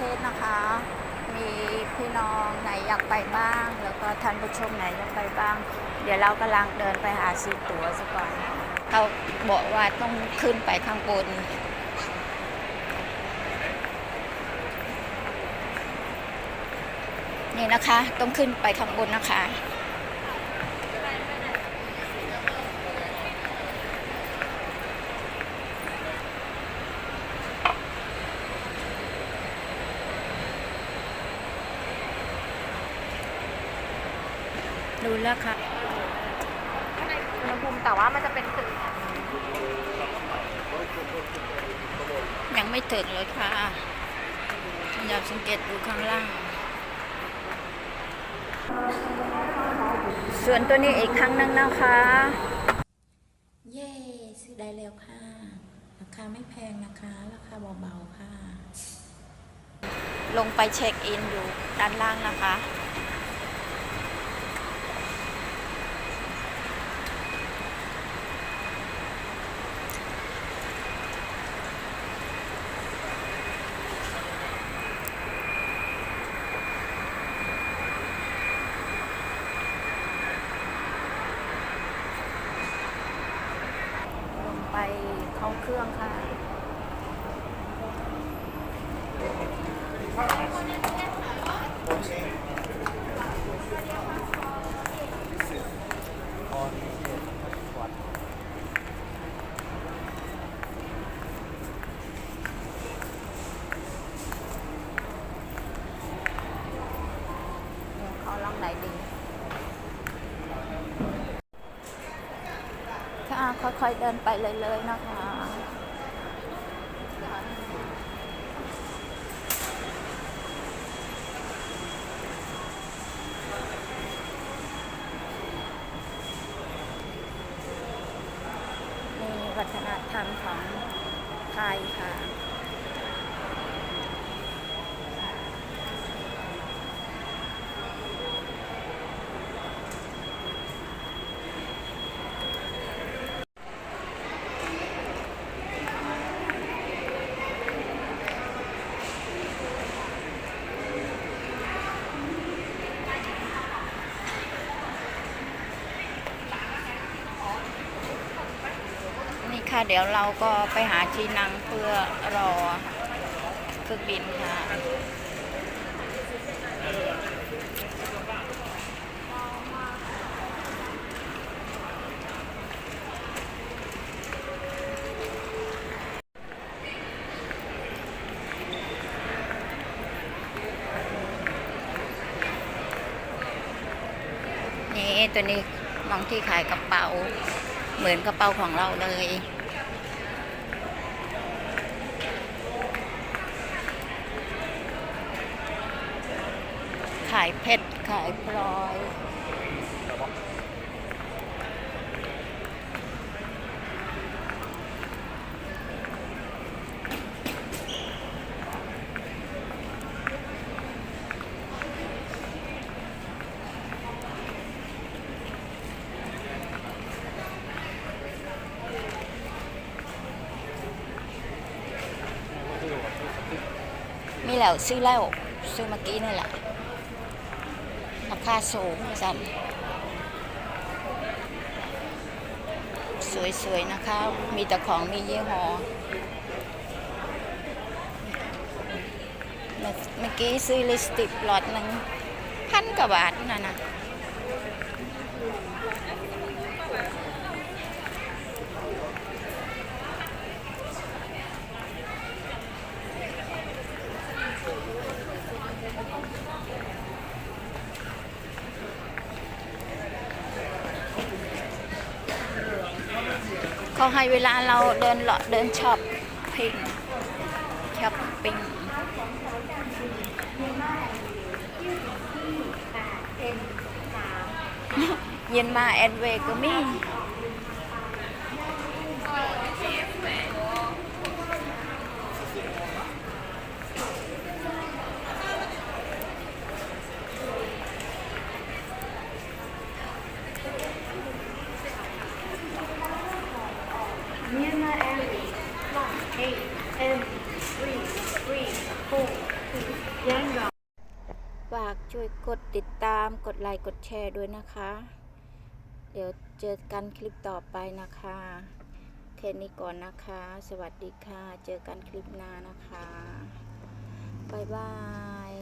เทศนะคะ มีพี่น้องไหนอยากไปบ้าง แล้วก็ท่านผู้ชมไหนอยากไปบ้าง เดี๋ยวเรากำลังเดินไปหาซื้อตั๋วซะกก่อนเขาบอกว่าต้องขึ้นไปข้างบนนี่นะคะ ต้องขึ้นไปข้างบนนะคะ ดูแล้วค่ะอุณหภูมิแต่ว่ามันจะเป็นตึกยังไม่ถึงเลยค่ะ อยากสังเกตดูข้างล่าง ส่วนตัวนี้อีกครั้งหนึงนะคะ เย้ซื้อได้แล้วค่ะ ราคาไม่แพงนะคะ ราคาเบาๆค่ะ ลงไปเช็คอินอยู่ด้านล่างนะคะ เข้าเครื่องค่ะเขาลองไหนดี ค่อยๆเดินไปเลยๆนะคะ นี่วัฒนธรรมของไทยค่ะ เดี๋ยวเราก็ไปหาที่นั่งเพื่อรอเครื่องบินค่ะ นี่ตัวนี้มองที่ขายกระเป๋า เหมือนกระเป๋าของเราเลย ขายเพชรขายพลอย มีแล้วซื้อแล้วซื้อเมื่อกี้นี่แหละ คาสูงจันสวยๆนะคะ มีแต่ของมียี่ห้อเมื่อเมื่อกี้ซื้อลิปสติกหลอดหนึ่งพันกว่าบาทนั่นนะ เขาให้เวลาเราเดินเลาะเดินช็อปปิ้งช็อปปิ้งเย็นมาแอดเวก็มี ฝากช่วยกดติดตามกดไลค์กดแชร์ด้วยนะคะ เดี๋ยวเจอกันคลิปต่อไปนะคะแค่นี้ก่อนนะคะ สวัสดีค่ะ เจอกันคลิปหน้านะคะ บ๊ายบาย